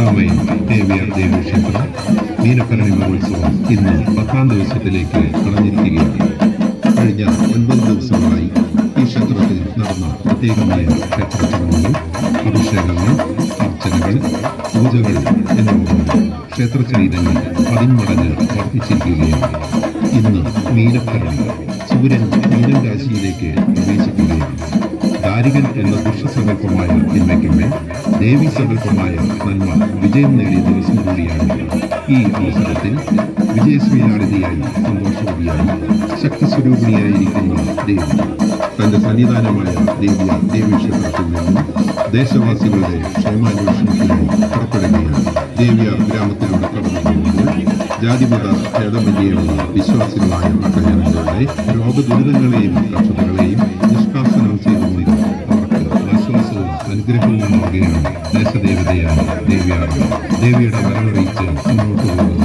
നാരായണ ദേവിയാർ ദേവി ക്ഷേത്രം മീനക്കരണി മഹോത്സവം ഇന്ന് പത്താം ദിവസത്തിലേക്ക് കടന്നിരിക്കുകയാണ്. കഴിഞ്ഞ ഒൻപത് ദിവസങ്ങളായി ഈ ക്ഷേത്രത്തിൽ നടന്ന പ്രത്യേകമായ ക്ഷേത്ര ചടങ്ങുകൾ അഭിഷേകങ്ങൾ അർച്ചനകൾ പൂജകൾ എന്നിവ ക്ഷേത്ര ചൈതന്യം പതിന്മടങ്ങ് വർദ്ധിച്ചിരിക്കുകയാണ്. ഇന്ന് മീനക്കരണി സൂര്യൻ മീനം രാശിയിലേക്ക് പ്രവേശിക്കുകയാണ്. ദാരികൻ എന്ന ദുഷ്ടസങ്കല്പമായ തിന്മയ്ക്കുമേ ദേവി സങ്കല്പമായ നന്മ വിജയം നേടിയ ദിവസം കൂടിയാണ് ഈ അവസരത്തിൽ വിജയശ്രീലാളിതയായി സന്തോഷവതിയായി ശക്തിസ്വരൂപിണിയായിരിക്കുന്ന ദേവി. തന്റെ സന്നിധാനമായ ദേവിയ ദേവി ക്ഷേത്രത്തിൽ നിന്നും ദേശവാസികളുടെ ക്ഷേമാന്വേഷണത്തിനായി പുറപ്പെടുകയാണ്. ദേവിയ ഗ്രാമത്തിലൂടെ കടന്നു പോകുമ്പോൾ ജാതിമത ഭേദമന്യേയുള്ള വിശ്വാസികളായ ഭക്തജനങ്ങളുടെ രോഗദുരിതങ്ങളെയും കഷ്ടതകളെയും ആശ്വാസവും അനുഗ്രഹവും ദേശദേവതയാണ് ദേവിയാർ ദേവിയുടെ വരവറിയിച്ച് മുന്നോട്ട് പോകുന്ന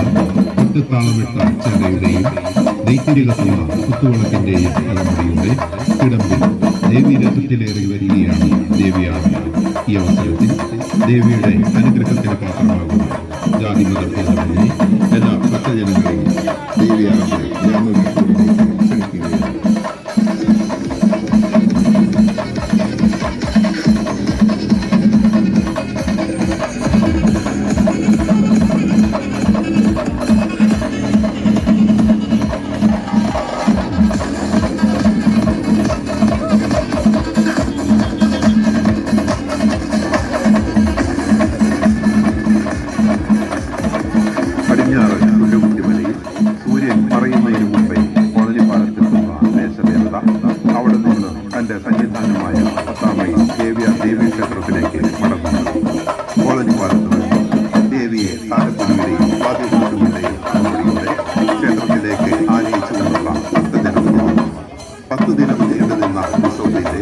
ഒറ്റത്താളമിട്ട ചെണ്ടയുടെയും നെയ്ത്തിരി കത്തുന്ന കുത്തുവിളക്കിന്റെയും അലമുടിയുടെ കിടമ്പിൽ ദേവി രഥത്തിലേറി വരികയാണ് ദേവിയാണ് ഈ അവസരത്തിൽ ദേവിയുടെ അനുഗ്രഹത്തിന് പാത്രമാകുന്ന ജാതി ഭേദമന്യേ എല്ലാ ഭക്തജനങ്ങളെയും ദേവിയ ദേവി ക്ഷേത്രത്തിലേക്ക് മടങ്ങുന്നു. കോളനിപ്പാലത്ത് നിന്ന് ദേവിയെ താലപ്പൊലിയുടെയും വാദ്യകൊട്ടുകളുടെയും അനുമതിയോടെ ക്ഷേത്രത്തിലേക്ക് ആനയിച്ചു കൊണ്ടുള്ള പത്ത് ദിനം നീണ്ടു നിന്ന ഉത്സവത്തിന്റെ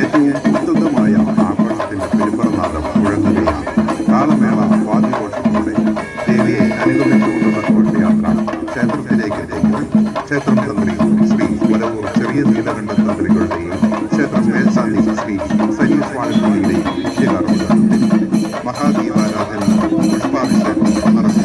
ഏറ്റവും ഉത്തമമായ ആഘോഷത്തിന്റെ പെരുമ്പറനാഥം മുഴങ്ങുകയാണ്. കാലമേള വാദ്യഘോഷങ്ങളുടെ ദേവിയെ അനുഗമിച്ചുകൊണ്ടുള്ള ഘോഷയാത്ര ക്ഷേത്രത്തിലേക്ക് എത്തുന്നു